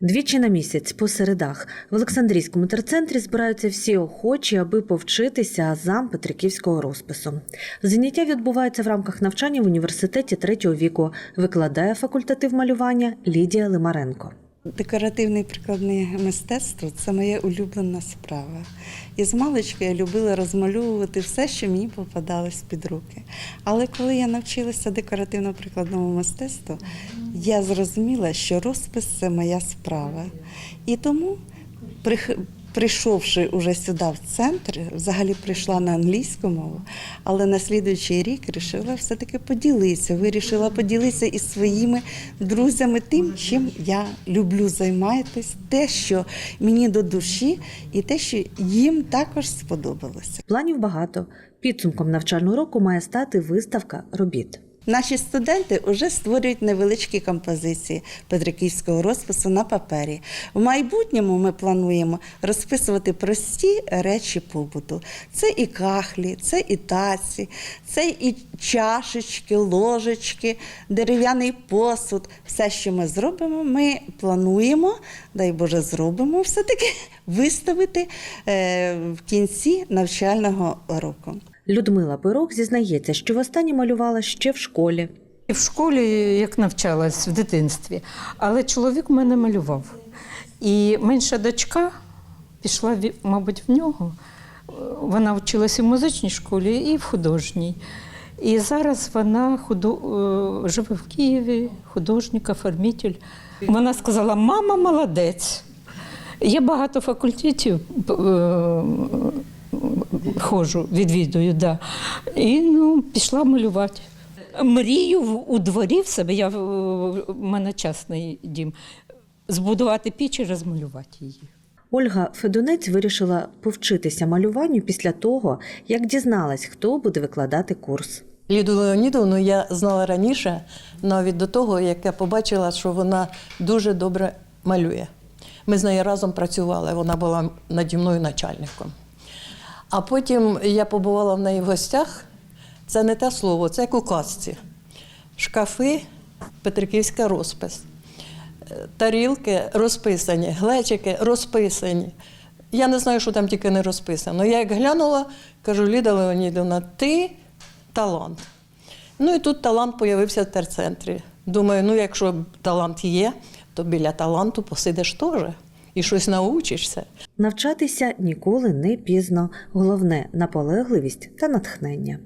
Двічі на місяць по середах в Олександрійському терцентрі збираються всі охочі, аби повчитися азам петриківського розпису. Заняття відбувається в рамках навчання в університеті третього віку. Викладає факультатив малювання Лідія Лимаренко. Декоративне прикладне мистецтво це моя улюблена справа. І з маличку я любила розмальовувати все, що мені попадалось під руки. Але коли я навчилася декоративно-прикладному мистецтву, я зрозуміла, що розпис це моя справа. І тому, прийшовши уже сюди, в центр, взагалі прийшла на англійську мову, але на слідуючий рік вирішила все-таки поділитися. Вирішила поділитися із своїми друзями тим, чим я люблю займатися, те, що мені до душі, і те, що їм також сподобалося. Планів багато. Підсумком навчального року має стати виставка робіт. Наші студенти вже створюють невеличкі композиції петриківського розпису на папері. В майбутньому ми плануємо розписувати прості речі побуту. Це і кахлі, це і таці, це і чашечки, ложечки, дерев'яний посуд. Все, що ми зробимо, ми плануємо, дай Боже, зробимо все-таки виставити е, в кінці навчального року. Людмила Пирог зізнається, що востаннє малювала ще в школі. В школі, як навчалась в дитинстві, але чоловік мене малював. І менша дочка пішла, мабуть, в нього. Вона вчилася в музичній школі і в художній. І зараз вона худо... е, живе в Києві, художник, оформитель. Вона сказала: мама молодець. Є багато факультетів, е, ходжу, відвідую, да. І ну, пішла малювати. Мрію в- у дворі в себе, я в в мене частний дім, збудувати піч і розмалювати її. Ольга Федунець вирішила повчитися малюванню після того, як дізналась, хто буде викладати курс. Ліду Леонідовну я знала раніше, навіть до того, як я побачила, що вона дуже добре малює. Ми з нею разом працювали, вона була наді мною начальником. А потім я побувала в неї в гостях. Це не те слово, це як у казці. Шкафи, Петриківська розпис. Тарілки розписані, глечики розписані. Я не знаю, що там тільки не розписано. Я як глянула, кажу, Ліда Леонідовна, ти талант. Ну і тут талант появився в терцентрі. Думаю, ну якщо талант є, то біля таланту посидиш теж і щось научишся. Навчатися ніколи не пізно. Головне наполегливість та натхнення.